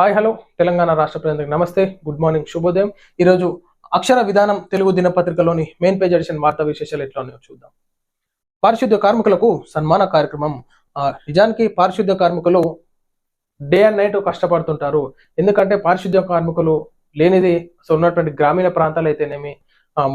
Hi hello Telangana రాష్ట్ర ప్రజలకు నమస్తే. గుడ్ మార్నింగ్ శుభోదయం. ఈరోజు అక్షర విధానం తెలుగు దినపత్రికలోని మెయిన్ పేజ్ ఎడిషన్ వార్తా విశేషాలు ఎట్లా ఉన్నాయో చూద్దాం. పారిశుద్ధ్య కార్మికులకు సన్మాన కార్యక్రమం. ఆ, నిజానికి పారిశుద్ధ్య కార్మికులు డే అండ్ నైట్ కష్టపడుతుంటారు. ఎందుకంటే పారిశుద్ధ్య కార్మికులు లేనిది సో ఉన్నటువంటి గ్రామీణ ప్రాంతాలు అయితేనేమి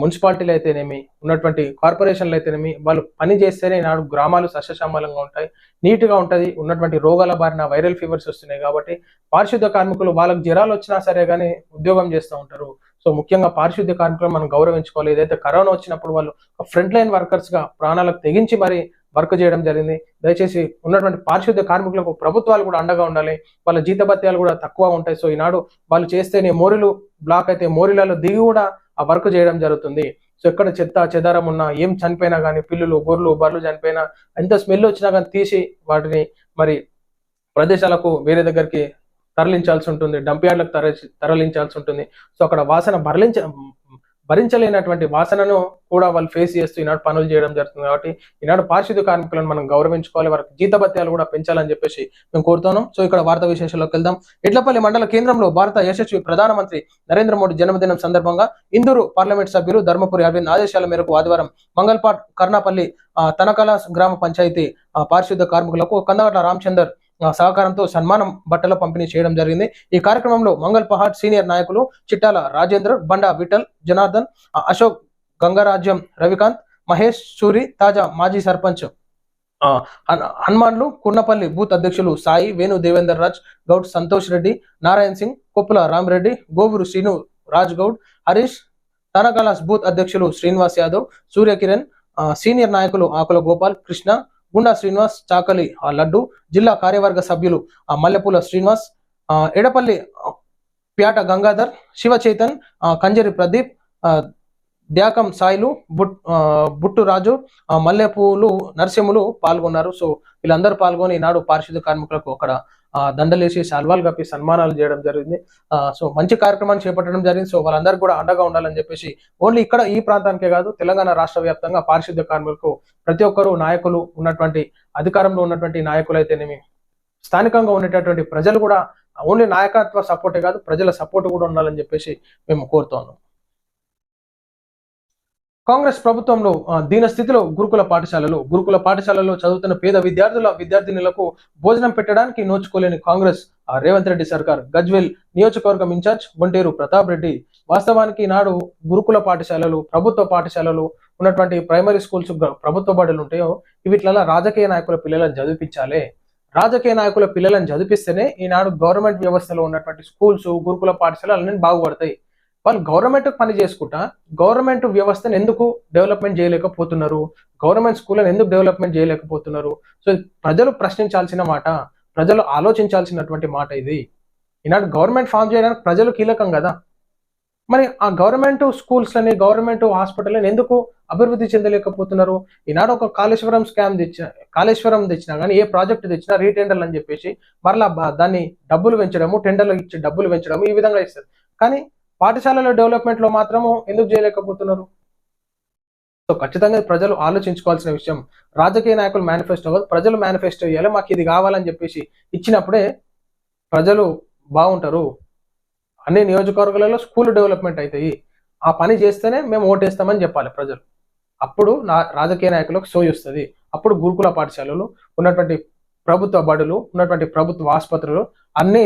మున్సిపాలిటీలు అయితేనేమి ఉన్నటువంటి కార్పొరేషన్లు అయితేనేమి వాళ్ళు పని చేస్తేనే నాడు గ్రామాలు సస్యశ్యామలంగా ఉంటాయి. నీట్గా ఉంటుంది ఉన్నటువంటి రోగాల బారిన వైరల్ ఫీవర్స్ వస్తున్నాయి కాబట్టి పారిశుద్ధ కార్మికులు వాళ్ళకి జ్వరాలు వచ్చినా సరే కానీ ఉద్యోగం చేస్తూ ఉంటారు. సో ముఖ్యంగా పారిశుద్ధ్య కార్మికులు మనం గౌరవించుకోవాలి. ఏదైతే కరోనా వచ్చినప్పుడు వాళ్ళు ఫ్రంట్ లైన్ వర్కర్స్గా ప్రాణాలకు తెగించి మరి వర్క్ చేయడం జరిగింది. దయచేసి ఉన్నటువంటి పారిశుద్ధ్య కార్మికులకు ప్రభుత్వాలు కూడా అండగా ఉండాలి. వాళ్ళ జీతభత్యాలు కూడా తక్కువ ఉంటాయి. సో ఈనాడు వాళ్ళు చేస్తేనే మోరీలు బ్లాక్ అయితే మోరీలలో దిగి కూడా ఆ వర్క్ చేయడం జరుగుతుంది. సో ఎక్కడ చెత్త చెదారం ఉన్నా ఏం చనిపోయినా కానీ పిల్లులు గొర్రెలు బర్రెలు చనిపోయినా ఎంత స్మెల్ వచ్చినా కానీ తీసి వాటిని మరి ప్రదేశాలకు వేరే దగ్గరికి తరలించాల్సి ఉంటుంది. డంప్ యార్డ్లకు తరలి తరలించాల్సి ఉంటుంది. సో అక్కడ వాసన భరలించ భరించలేనటువంటి వాసనను కూడా వాళ్ళు ఫేస్ చేస్తూ ఈనాడు పనులు చేయడం జరుగుతుంది కాబట్టి ఈనాడు పారిశుద్ధ్య కార్మికులను మనం గౌరవించుకోవాలి. వారికి జీతభత్యాలు కూడా పెంచాలని చెప్పేసి మేము కోరుతున్నాం. సో ఇక్కడ వార్తా విశేషాల్లోకి వెళ్దాం. ఎడ్లపల్లి మండల కేంద్రంలో భారత యశస్వి ప్రధానమంత్రి నరేంద్ర మోడీ జన్మదినం సందర్భంగా ఇందూరు పార్లమెంట్ సభ్యులు ధర్మపురి అరవింద్ ఆదేశాల మేరకు ఆదివారం మంగళపాట్ కర్ణాపల్లి తనకల గ్రామ పంచాయతీ పారిశుద్ధ పారిశుద్ధ్య కార్మికులకు కందగట్ల రామచందర్ సహకారంతో సన్మానం బట్టల పంపిణీ చేయడం జరిగింది. ఈ కార్యక్రమంలో మంగళ పహాట్ సీనియర్ నాయకులు చిట్టాల రాజేంద్ర బండా విఠల్ జనార్దన్ అశోక్ గంగరాజ్యం రవికాంత్ మహేష్ సూరి తాజా మాజీ సర్పంచ్ హన్- హనుమాన్లు కున్నపల్లి బూత్ అధ్యక్షులు సాయి వేణు దేవేందర్ రాజ్ గౌడ్ సంతోష్ రెడ్డి నారాయణ్ సింగ్ కొప్పుల రామరెడ్డి గోవురు శ్రీను రాజ్ గౌడ్ హరీష్ తనకలాస్ బూత్ అధ్యక్షులు శ్రీనివాస్ యాదవ్ సూర్యకిరణ్ సీనియర్ నాయకులు ఆకుల గోపాల్ కృష్ణ గుండా శ్రీనివాస్ చాకలి ఆ, లడ్డు జిల్లా కార్యవర్గ సభ్యులు మల్లెపూల శ్రీనివాస్ ఆ, ఎడపల్లి ప్యాట గంగాధర్ శివ చైతన్ ఆ, కంజరి ప్రదీప్ ద్యాకం సాయిలు బుట్ ఆ, బుట్టు రాజు మల్లెపూలు నరసింహులు పాల్గొన్నారు. సో వీళ్ళందరూ పాల్గొని ఈనాడు పారిశుద్ధ కార్మికులకు అక్కడ దండలేసి శాల్వాలు కప్పి సన్మానాలు చేయడం జరిగింది. ఆ, సో మంచి కార్యక్రమాన్ని చేపట్టడం జరిగింది. సో వాళ్ళందరికీ కూడా అండగా ఉండాలని చెప్పేసి ఓన్లీ ఇక్కడ ఈ ప్రాంతానికే కాదు తెలంగాణ రాష్ట్ర వ్యాప్తంగా పారిశుద్ధ్య కార్మికులకు ప్రతి ఒక్కరు నాయకులు ఉన్నటువంటి అధికారంలో ఉన్నటువంటి నాయకులు అయితేనేమి స్థానికంగా ఉండేటటువంటి ప్రజలు కూడా ఓన్లీ నాయకత్వ సపోర్టే కాదు ప్రజల సపోర్ట్ కూడా ఉండాలని చెప్పేసి మేము కోరుతున్నాం కాంగ్రెస్ ప్రభుత్వంలో దీన స్థితిలో గురుకుల పాఠశాలలు గురుకుల పాఠశాలలో చదువుతున్న పేద విద్యార్థుల విద్యార్థినులకు భోజనం పెట్టడానికి నోచుకోలేని కాంగ్రెస్ రేవంత్ రెడ్డి సర్కార్ గజ్వేల్ నియోజకవర్గం ఇన్ఛార్జ్ ఒంటేరు ప్రతాప్ రెడ్డి. వాస్తవానికి నాడు గురుకుల పాఠశాలలు ప్రభుత్వ పాఠశాలలు ఉన్నటువంటి ప్రైమరీ స్కూల్స్ గ- ప్రభుత్వ బడులు ఉంటాయో వీటిలలో రాజకీయ నాయకుల పిల్లలను చదివించాలి రాజకీయ నాయకుల పిల్లలను చదివిస్తేనే ఈనాడు గవర్నమెంట్ వ్యవస్థలో ఉన్నటువంటి స్కూల్స్ గురుకుల పాఠశాలలు అన్నీ బాగుపడతాయి. వాళ్ళు గవర్నమెంట్ పని చేసుకుంటా గవర్నమెంట్ వ్యవస్థను ఎందుకు డెవలప్మెంట్ చేయలేకపోతున్నారు? గవర్నమెంట్ స్కూళ్ళని ఎందుకు డెవలప్మెంట్ చేయలేకపోతున్నారు? సో ప్రజలు ప్రశ్నించాల్సిన మాట ప్రజలు ఆలోచించాల్సినటువంటి మాట ఇది. ఈనాడు గవర్నమెంట్ ఫామ్ చేయడానికి ప్రజలు కీలకం కదా. మరి ఆ గవర్నమెంట్ స్కూల్స్ అని గవర్నమెంట్ హాస్పిటల్ ఎందుకు అభివృద్ధి చెందలేకపోతున్నారు? ఈనాడు ఒక కాళేశ్వరం స్కామ్ తెచ్చిన కాళేశ్వరం తెచ్చినా కానీ ఏ ప్రాజెక్ట్ తెచ్చినా రీటెండర్లు అని చెప్పేసి మరలా దాన్ని డబ్బులు పెంచడము టెండర్లు ఇచ్చి డబ్బులు పెంచడము ఈ విధంగా ఇస్తారు కానీ పాఠశాలల డెవలప్మెంట్లో మాత్రము ఎందుకు చేయలేకపోతున్నారు? సో ఖచ్చితంగా ప్రజలు ఆలోచించుకోవాల్సిన విషయం రాజకీయ నాయకులు మేనిఫెస్టో కాదు ప్రజలు మేనిఫెస్టో ఇవ్వాలి మాకు ఇది కావాలని చెప్పేసి ఇచ్చినప్పుడే ప్రజలు బాగుంటారు. అన్ని నియోజకవర్గాలలో స్కూల్ డెవలప్మెంట్ అవుతాయి. ఆ పని చేస్తేనే మేము ఓటేస్తామని చెప్పాలి ప్రజలు. అప్పుడు నా రాజకీయ నాయకులకు సోయి వస్తుంది. అప్పుడు గురుకుల పాఠశాలలు ఉన్నటువంటి ప్రభుత్వ బడులు ఉన్నటువంటి ప్రభుత్వ ఆసుపత్రులు అన్నీ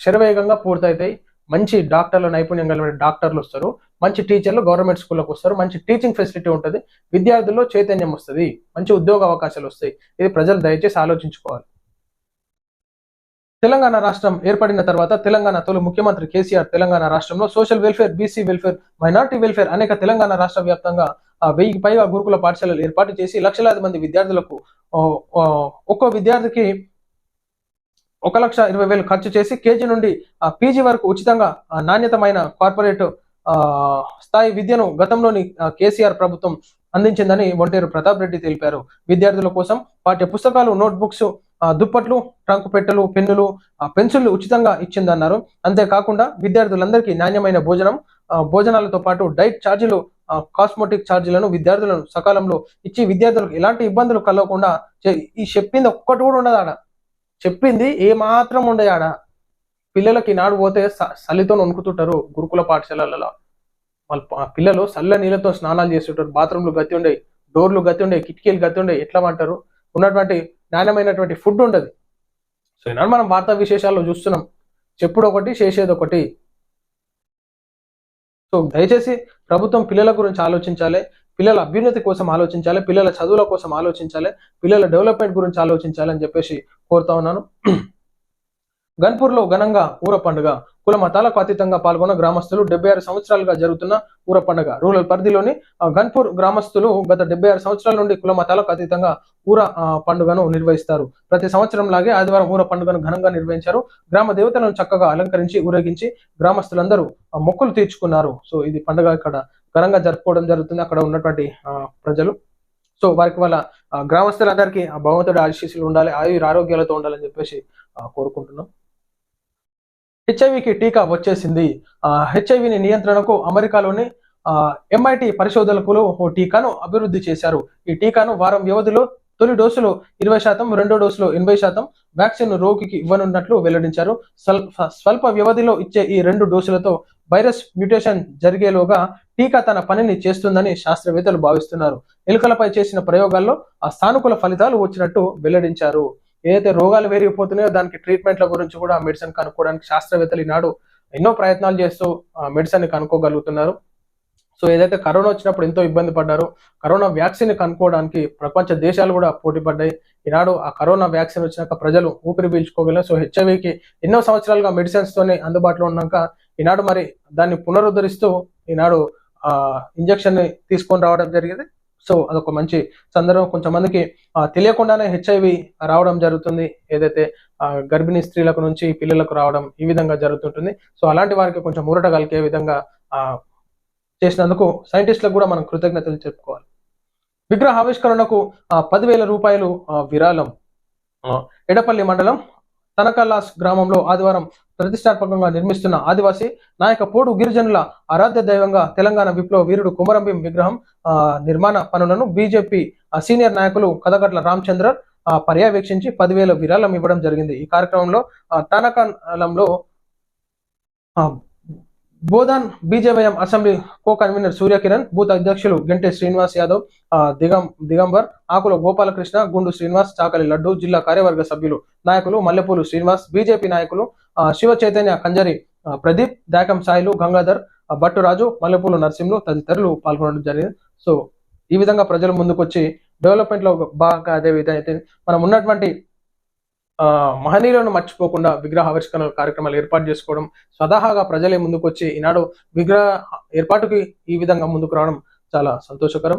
శరవేగంగా పూర్తవుతాయి. మంచి డాక్టర్లు నైపుణ్యం కలిగిన డాక్టర్లు వస్తారు. మంచి టీచర్లు గవర్నమెంట్ స్కూల్లోకి వస్తారు. మంచి టీచింగ్ ఫెసిలిటీ ఉంటుంది. విద్యార్థుల్లో చైతన్యం వస్తుంది. మంచి ఉద్యోగ అవకాశాలు వస్తాయి. ఇది ప్రజలు దయచేసి ఆలోచించుకోవాలి. తెలంగాణ రాష్ట్రం ఏర్పడిన తర్వాత తెలంగాణ తొలి ముఖ్యమంత్రి కేసీఆర్ తెలంగాణ రాష్ట్రంలో social welfare BC welfare minority welfare అనేక తెలంగాణ రాష్ట్ర వ్యాప్తంగా వెయ్యికి పైగా గురుకుల పాఠశాలలు ఏర్పాటు చేసి లక్షలాది మంది విద్యార్థులకు ఒక్కో విద్యార్థికి ఒక లక్ష ఇరవై వేలు ఖర్చు చేసి కేజీ నుండి పీజీ వరకు ఉచితంగా నాణ్యతమైన కార్పొరేట్ ఆ, స్థాయి విద్యను గతంలోని కేసీఆర్ ప్రభుత్వం అందించిందని ఒంటేరు ప్రతాప్ రెడ్డి తెలిపారు. విద్యార్థుల కోసం పాఠ్య పుస్తకాలు నోట్బుక్స్ ఆ, దుప్పట్లు ట్రంక్ పెట్టెలు పెన్నులు ఆ, పెన్సిళ్ళు ఉచితంగా ఇచ్చిందన్నారు. అంతేకాకుండా విద్యార్థులందరికీ నాణ్యమైన భోజనం ఆ, భోజనాలతో పాటు డైట్ ఛార్జీలు కాస్మోటిక్ ఛార్జీలను విద్యార్థులను సకాలంలో ఇచ్చి విద్యార్థులకు ఎలాంటి ఇబ్బందులు కలగకుండా ఈ చెప్పింది ఒక్కటి కూడా ఉండదు ఆడ చెప్పింది ఏ మాత్రం ఉండదు ఆడ పిల్లలకి నాడు పోతే స- చలితో వణుకుతుంటారు గురుకుల పాఠశాలలలో. వాళ్ళ పిల్లలు చల్ల నీళ్ళతో స్నానాలు చేస్తుంటారు. బాత్రూమ్లు గతి ఉండే డోర్లు గతి ఉండే కిటికీలు గతి ఉండే ఎట్లా అంటారు? ఉన్నటువంటి నాణ్యమైనటువంటి ఫుడ్ ఉండదు. సో ఈనాడు మనం వార్తా విశేషాల్లో చూస్తున్నాం. చెప్పుడు ఒకటి చేసేది ఒకటి సో దయచేసి ప్రభుత్వం పిల్లల గురించి ఆలోచించాలి. పిల్లల అభ్యున్నతి కోసం ఆలోచించాలి పిల్లల చదువుల కోసం ఆలోచించాలి పిల్లల డెవలప్మెంట్ గురించి ఆలోచించాలి అని చెప్పేసి కోరుతా ఉన్నాను. గన్పూర్లో ఘనంగా ఊర పండుగ కుల మతాలకు అతీతంగా పాల్గొన్న గ్రామస్తులు డెబ్బై ఆరు సంవత్సరాలుగా జరుగుతున్న ఊర పండుగ. రూరల్ పరిధిలోని ఆ, గన్పూర్ గ్రామస్తులు గత డెబ్బై ఆరు సంవత్సరాల నుండి కుల మతాలకు అతీతంగా ఊర ఆ, పండుగను నిర్వహిస్తారు. ప్రతి సంవత్సరం లాగే ఆదివారం ఊర పండుగను ఘనంగా నిర్వహించారు. గ్రామ దేవతలను చక్కగా అలంకరించి ఊరేగించి గ్రామస్తులందరూ మొక్కులు తీర్చుకున్నారు. సో ఇది పండుగ ఇక్కడ ఘనంగా జరుపుకోవడం జరుగుతుంది అక్కడ ఉన్నటువంటి ప్రజలు. సో వారికి వాళ్ళ గ్రామస్తులందరికీ భగవంతుడి ఆశీస్సులు ఉండాలి ఆయుర ఆరోగ్యాలతో ఉండాలని చెప్పేసి కోరుకుంటున్నాం. హెచ్ఐవికి టీకా వచ్చేసింది. హెచ్ఐవిని నియంత్రణకు అమెరికాలోని ఎంఐటి పరిశోధకులు ఓ టీకాను అభివృద్ధి చేశారు. ఈ టీకాను వారం వ్యవధిలో తొలి డోసులో ఇరవై శాతం రెండో డోసులో ఎనభై శాతం వ్యాక్సిన్ రోగికి ఇవ్వనున్నట్లు వెల్లడించారు. స్వల్ప వ్యవధిలో ఇచ్చే ఈ రెండు డోసులతో వైరస్ మ్యూటేషన్ జరిగేలోగా టీకా తన పనిని చేస్తుందని శాస్త్రవేత్తలు భావిస్తున్నారు. ఎలుకలపై చేసిన ప్రయోగాల్లో ఆ సానుకూల ఫలితాలు వచ్చినట్టు వెల్లడించారు. ఏదైతే రోగాలు వేరిగిపోతున్నాయో దానికి ట్రీట్మెంట్ల గురించి కూడా మెడిసిన్ కనుక్కోవడానికి శాస్త్రవేత్తలు ఈనాడు ఎన్నో ప్రయత్నాలు చేస్తూ మెడిసిన్ కనుక్కోగలుగుతున్నారు. సో ఏదైతే కరోనా వచ్చినప్పుడు ఎంతో ఇబ్బంది పడ్డారు కరోనా వ్యాక్సిన్ కనుక్కోవడానికి ప్రపంచ దేశాలు కూడా పోటీ పడ్డాయి. ఈనాడు ఆ కరోనా వ్యాక్సిన్ వచ్చినాక ప్రజలు ఊపిరి పీల్చుకోగలరు సో హెచ్ఐవికి ఎన్నో సంవత్సరాలుగా మెడిసిన్స్ తోనే అందుబాటులో ఉన్నాక ఈనాడు మరి దాన్ని పునరుద్ధరిస్తూ ఈనాడు ఆ ఇంజక్షన్ని తీసుకొని రావడం జరిగింది. సో అదొక మంచి సందర్భం. కొంచెం మందికి తెలియకుండానే హెచ్ఐవి రావడం జరుగుతుంది. ఏదైతే గర్భిణీ స్త్రీలకు నుంచి పిల్లలకు రావడం ఈ విధంగా జరుగుతుంటుంది. సో అలాంటి వారికి కొంచెం ఊరట కలిగే విధంగా చేసినందుకు సైంటిస్టులకు కూడా మనం కృతజ్ఞతలు చెప్పుకోవాలి. విగ్రహ ఆవిష్కరణకు ఆ, పదివేల రూపాయలు విరాళం. ఎడపల్లి మండలం తనకల్లాస్ గ్రామంలో ఆదివారం ప్రతిష్టాత్మకంగా నిర్మిస్తున్న ఆదివాసీ నాయక పోడు గిరిజనుల ఆరాధ్య దైవంగా తెలంగాణ విప్లవ వీరుడు కుమరంభీం విగ్రహం ఆ, నిర్మాణ పనులను బీజేపీ సీనియర్ నాయకులు కథగట్ల రామచంద్ర ఆ, పర్యవేక్షించి పదివేల విరాళం ఇవ్వడం జరిగింది. ఈ కార్యక్రమంలో తనకాలంలో ఆ, Bodhan BJYM assembly co convener Suryakiran booth అధ్యక్షులు గంటే శ్రీనివాస్ యాదవ్ ఆ, దిగం దిగంబర్ ఆకుల గోపాలకృష్ణ గుండు శ్రీనివాస్ చాకలి లడ్డు జిల్లా కార్యవర్గ సభ్యులు నాయకులు మల్లెపూలు శ్రీనివాస్ బీజేపీ నాయకులు శివ చైతన్య కంజరి ప్రదీప్ దాకం సాయిలు గంగాధర్ భట్టురాజు మల్లెపూలు నరసింహులు తదితరులు పాల్గొనడం జరిగింది. సో ఈ విధంగా ప్రజలు ముందుకొచ్చి డెవలప్మెంట్లో బాగా అదే విధంగా మనం ఉన్నటువంటి ఆ, మహనీయులను మర్చిపోకుండా విగ్రహ ఆవిష్కరణ కార్యక్రమాలు ఏర్పాటు చేసుకోవడం స్వతహాగా ప్రజలే ముందుకొచ్చి ఈనాడు విగ్రహ ఏర్పాటుకి ఈ విధంగా ముందుకు రావడం చాలా సంతోషకరం.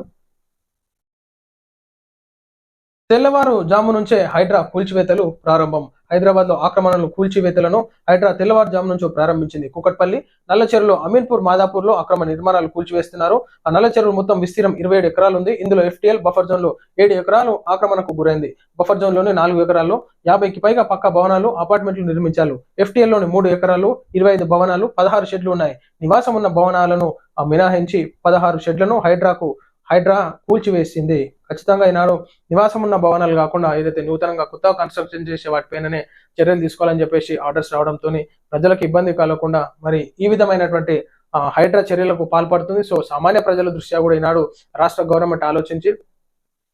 తెల్లవారు జాము నుంచే హైడ్రా కూల్చివేతలు ప్రారంభం. హైదరాబాద్లో ఆక్రమణలు కూల్చివేతలను హైడ్రా తెల్లవారుజాము నుంచి ప్రారంభించింది కుకట్పల్లి. నల్లచెరులో అమీన్పూర్ మాదాపూర్లో అక్రమ నిర్మాణాలు కూల్చివేస్తున్నారు. ఆ నల్ల చెరువు మొత్తం విస్తీర్ణం ఇరవై ఏడు ఎకరాలు ఉంది ఇందులో ఎఫ్టీఎల్ బఫర్ జోన్లో ఏడు ఎకరాలు ఆక్రమణకు గురైంది. బఫర్ జోన్లోని నాలుగు ఎకరాల్లో యాభైకి పైగా పక్క భవనాలు అపార్ట్మెంట్లు నిర్మించారు. ఎఫ్టీఎల్లోని మూడు ఎకరాలు ఇరవై ఐదు భవనాలు పదహారు షెడ్లు ఉన్నాయి. నివాసం ఉన్న భవనాలను ఆ, మినహాయించి పదహారు షెడ్లను హైడ్రాకు హైడ్రా కూల్చివేసింది. ఖచ్చితంగా ఈనాడు నివాసం ఉన్న భవనాలు కాకుండా ఏదైతే నూతనంగా కొత్తగా కన్స్ట్రక్షన్ చేసే వాటిపైననే చర్యలు తీసుకోవాలని చెప్పేసి ఆర్డర్స్ రావడంతో ప్రజలకు ఇబ్బంది కలగకుండా మరి ఈ విధమైనటువంటి హైడ్రా చర్యలకు పాల్పడుతుంది. సో సామాన్య ప్రజల దృష్ట్యా కూడా ఈనాడు రాష్ట్ర గవర్నమెంట్ ఆలోచించి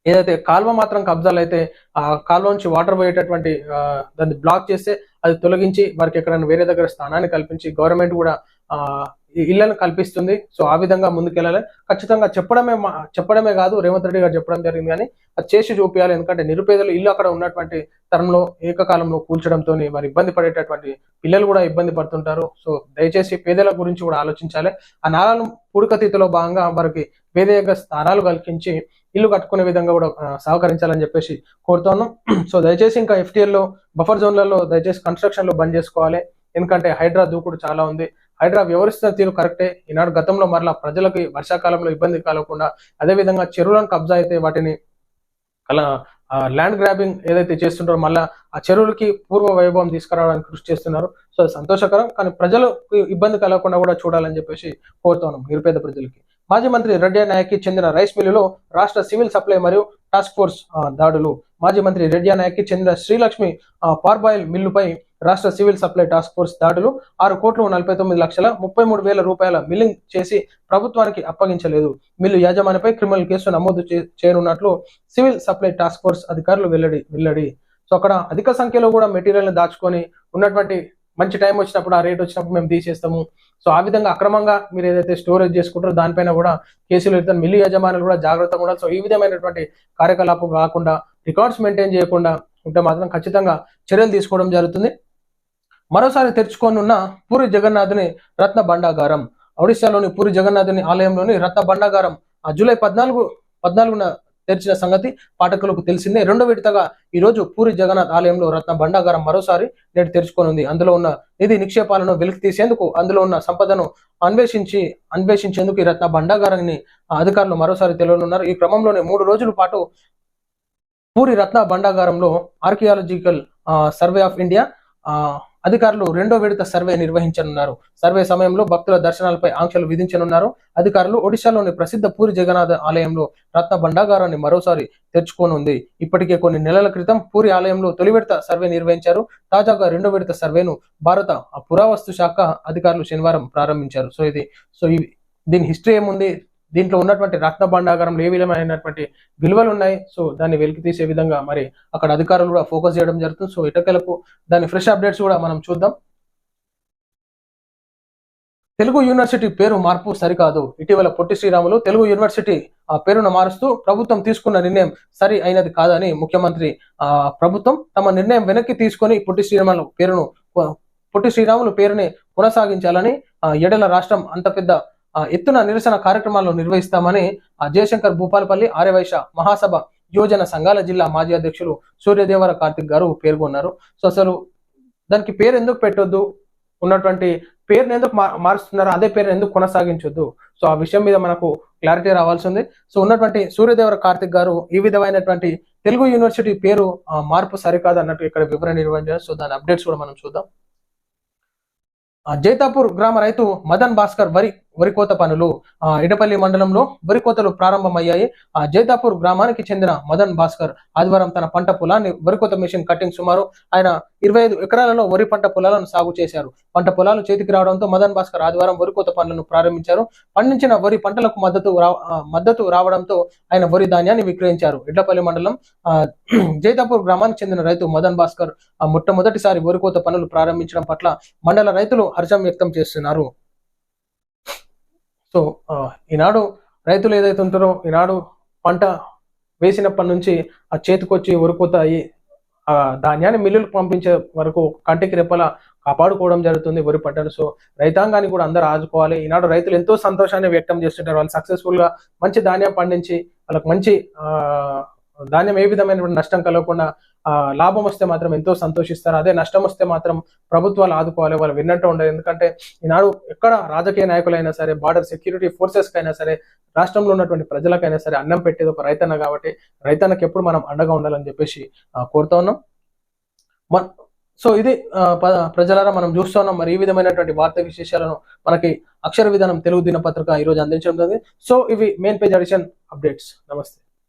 ఏదైతే కాల్వ మాత్రం కబ్జాలు అయితే ఆ కాల్వ నుంచి వాటర్ పోయేటటువంటి దాన్ని బ్లాక్ చేస్తే అది తొలగించి వారికి ఎక్కడైనా వేరే దగ్గర స్థానాన్ని కల్పించి గవర్నమెంట్ కూడా ఇళ్ళను కల్పిస్తుంది. సో ఆ విధంగా ముందుకెళ్ళాలి. ఖచ్చితంగా చెప్పడమే మా- చెప్పడమే కాదు. రేవంత్ రెడ్డి గారు చెప్పడం జరిగింది కానీ అది చేసి చూపించాలి ఎందుకంటే నిరుపేదలు ఇల్లు అక్కడ ఉన్నటువంటి తరంలో ఏకకాలంలో కూల్చడంతో వారు ఇబ్బంది పడేటటువంటి పిల్లలు కూడా ఇబ్బంది పడుతుంటారు. సో దయచేసి పేదల గురించి కూడా ఆలోచించాలి. ఆ నాలను పూడికతీతలో భాగంగా వారికి వేదిక స్థానాలు కల్పించి ఇల్లు కట్టుకునే విధంగా కూడా సహకరించాలని చెప్పేసి కోరుతాను సో దయచేసి ఇంకా ఎఫ్టీఎల్లో బఫర్ జోన్లలో దయచేసి కన్స్ట్రక్షన్లో బంద్ చేసుకోవాలి. ఎందుకంటే హైడ్రా దూకుడు చాలా ఉంది. హైడ్రా వ్యవహరిస్తున్న తీరు కరెక్టే. ఈనాడు గతంలో మరలా ప్రజలకు వర్షాకాలంలో ఇబ్బంది కలగకుండా అదే విధంగా చెరువులను కబ్జా అయితే వాటిని అలా ల్యాండ్ గ్రాబింగ్ ఏదైతే చేస్తుంటారో మళ్ళా ఆ చెరువులకి పూర్వ వైభవం తీసుకురావడానికి కృషి చేస్తున్నారు. సో సంతోషకరం. కానీ ప్రజలకు ఇబ్బంది కలగకుండా కూడా చూడాలని చెప్పేసి కోరుతున్నాం నిరుపేద ప్రజలకి. మాజీ మంత్రి రెడ్డి నాయక్కి చెందిన రైస్ మిల్లులో రాష్ట్ర సివిల్ సప్లై మరియు టాస్క్ ఫోర్స్ దాడులు. మాజీ మంత్రి రెడ్డి నాయక్కి చెందిన శ్రీలక్ష్మి పార్బాయిల్ మిల్లుపై రాష్ట్ర సివిల్ సప్లై టాస్క్ ఫోర్స్ దాడులు ఆరు కోట్లు నలభై తొమ్మిది లక్షల ముప్పై మూడు వేల రూపాయల మిల్లింగ్ చేసి ప్రభుత్వానికి అప్పగించలేదు. మిల్లు యాజమానిపై క్రిమినల్ కేసు నమోదు చే- చేయనున్నట్లు సివిల్ సప్లై టాస్క్ ఫోర్స్ అధికారులు వెల్లడి వెల్లడి. సో అక్కడ అధిక సంఖ్యలో కూడా మెటీరియల్ని దాచుకొని ఉన్నటువంటి మంచి టైం వచ్చినప్పుడు ఆ రేట్ వచ్చినప్పుడు మేము తీసేస్తాము. సో ఆ విధంగా అక్రమంగా మీరు ఏదైతే స్టోరేజ్ చేసుకుంటారో దానిపైన కూడా కేసులు పెడతారు మిల్లు యజమానులు కూడా జాగ్రత్తగా ఉండాలి. సో ఈ విధమైనటువంటి కార్యకలాపం కాకుండా రికార్డ్స్ మెయింటైన్ చేయకుండా ఉంటే మాత్రం ఖచ్చితంగా చర్యలు తీసుకోవడం జరుగుతుంది. మరోసారి తెరుచుకోనున్న పూరి జగన్నాథుని రత్న భండాగారం ఒడిశాలోని పూరి జగన్నాథుని ఆలయంలోని రత్న భండాగారం ఆ జూలై పద్నాలుగు పద్నాలుగున తెరిచిన సంగతి పాఠకులకు తెలిసిందే. రెండో విడతగా ఈ రోజు పూరి జగన్నాథ్ ఆలయంలో రత్న భండాగారం మరోసారి నేడు తెరుచుకోనుంది అందులో ఉన్న నిధి నిక్షేపాలను వెలికి తీసేందుకు అందులో ఉన్న సంపదను అన్వేషించి అన్వేషించేందుకు ఈ రత్న భండాగారాన్ని అధికారులు మరోసారి తెలియనున్నారు ఈ క్రమంలోనే మూడు రోజుల పాటు పూరి రత్న భండాగారంలో ఆర్కియాలజికల్ సర్వే ఆఫ్ ఇండియా ఆ, అధికారులు రెండో విడత సర్వే నిర్వహించనున్నారు. సర్వే సమయంలో భక్తుల దర్శనాలపై ఆంక్షలు విధించనున్నారు. అధికారులు ఒడిశాలోని ప్రసిద్ధ పూరి జగన్నాథ ఆలయంలో రత్న భండాగారాన్ని మరోసారి తెరుచుకోనుంది. ఇప్పటికే కొన్ని నెలల క్రితం పూరి ఆలయంలో తొలి విడత సర్వే నిర్వహించారు. తాజాగా రెండో విడత సర్వేను భారత పురావస్తు శాఖ అధికారులు శనివారం ప్రారంభించారు. సో ఇది సో ఇవి దీని హిస్టరీ ఏముంది? దీంట్లో ఉన్నటువంటి రత్న భండాగారంలో ఏ విధమైనటువంటి విలువలు ఉన్నాయి? సో దాన్ని వెలికి తీసే విధంగా మరి అక్కడ అధికారులు కూడా ఫోకస్ చేయడం జరుగుతుంది. సో ఇటకలకు దాని ఫ్రెష్ అప్డేట్స్ కూడా మనం చూద్దాం. తెలుగు యూనివర్సిటీ పేరు మార్పు సరికాదు. ఇటీవల పొట్టి శ్రీరాములు తెలుగు యూనివర్సిటీ ఆ పేరును మారుస్తూ ప్రభుత్వం తీసుకున్న నిర్ణయం సరి అయినది కాదని ముఖ్యమంత్రి ఆ ప్రభుత్వం తమ నిర్ణయం వెనక్కి తీసుకొని పొట్టి శ్రీరాములు పేరును పొట్టి శ్రీరాములు పేరుని కొనసాగించాలని ఆ, ఎడల రాష్ట్రం అంత పెద్ద ఎత్తున నిరసన కార్యక్రమాలను నిర్వహిస్తామని ఆ, జయశంకర్ భూపాలపల్లి ఆర్యవైశ్య మహాసభ యువజన సంఘాల జిల్లా మాజీ అధ్యక్షులు సూర్యదేవర కార్తిక్ గారు పేర్కొన్నారు. సో అసలు దానికి పేరు ఎందుకు పెట్టొద్దు? ఉన్నటువంటి పేరుని ఎందుకు మారుస్తున్నారు? అదే పేరుని ఎందుకు కొనసాగించొద్దు? సో ఆ విషయం మీద మనకు క్లారిటీ రావాల్సి ఉంది. సో ఉన్నటువంటి సూర్యదేవర కార్తిక్ గారు ఈ విధమైనటువంటి తెలుగు యూనివర్సిటీ పేరు మార్పు సరికాదు అన్నట్టు ఇక్కడ వివరణ నిర్వహించారు సో దాని అప్డేట్స్ కూడా మనం చూద్దాం. ఆ, జైతాపూర్ గ్రామ రైతు మదన్ భాస్కర్ వరి వరి కోత పనులు ఆ, ఇడపల్లి మండలంలో వరి కోతలు ప్రారంభమయ్యాయి. ఆ జైతాపూర్ గ్రామానికి చెందిన మదన్ భాస్కర్ ఆదివారం తన పంట పొలాన్ని వరి కోత మిషన్ కటింగ్ సుమారు ఆయన ఇరవై ఐదు ఎకరాలలో వరి పంట పొలాలను సాగు చేశారు. పంట పొలాలు చేతికి రావడంతో మదన్ భాస్కర్ ఆదివారం వరి కోత పనులను ప్రారంభించారు. పండించిన వరి పంటలకు మద్దతు మద్దతు రావడంతో ఆయన వరి ధాన్యాన్ని విక్రయించారు. ఇడ్లపల్లి మండలం ఆ, జైతాపూర్ గ్రామానికి చెందిన రైతు మదన్ భాస్కర్ ఆ, మొట్టమొదటిసారి వరి కోత పనులు ప్రారంభించడం పట్ల మండల రైతులు హర్షం వ్యక్తం చేస్తున్నారు. సో ఆ, ఈనాడు రైతులు ఏదైతే ఉంటారో ఈనాడు పంట వేసినప్పటి నుంచి ఆ చేతికొచ్చి ఉరిపోతాయి ఆ ధాన్యాన్ని మిల్లులకు పంపించే వరకు కంటికి రెప్పల కాపాడుకోవడం జరుగుతుంది వరి పంటను. సో రైతాంగాన్ని కూడా అందరూ ఆదుకోవాలి. ఈనాడు రైతులు ఎంతో సంతోషాన్ని వ్యక్తం చేస్తుంటారు. వాళ్ళు సక్సెస్ఫుల్గా మంచి ధాన్యం పండించి వాళ్ళకి మంచి ఆ ధాన్యం ఏ విధమైన నష్టం కలగకుండా లాభం వస్తే మాత్రం ఎంతో సంతోషిస్తారు. అదే నష్టం వస్తే మాత్రం ప్రభుత్వాలు ఆదుకోవాలి వాళ్ళు విన్నట్టు ఉండదు ఎందుకంటే ఈనాడు ఎక్కడ రాజకీయ నాయకులైనా సరే బార్డర్ సెక్యూరిటీ ఫోర్సెస్ కైనా సరే రాష్ట్రంలో ఉన్నటువంటి ప్రజలకైనా సరే అన్నం పెట్టేది ఒక రైతన్న కాబట్టి రైతన్నకి ఎప్పుడు మనం అండగా ఉండాలని చెప్పేసి కోరుతా ఉన్నాం. మన సో ఇది ప్రజలారా మనం చూస్తున్నాం మరి ఈ విధమైనటువంటి వార్త విశేషాలను మనకి అక్షర విధానం తెలుగు దినపత్రిక ఈ రోజు అందించడం జరిగింది. సో ఇవి మెయిన్ పేజ్ అడిషన్ అప్డేట్స్ నమస్తే.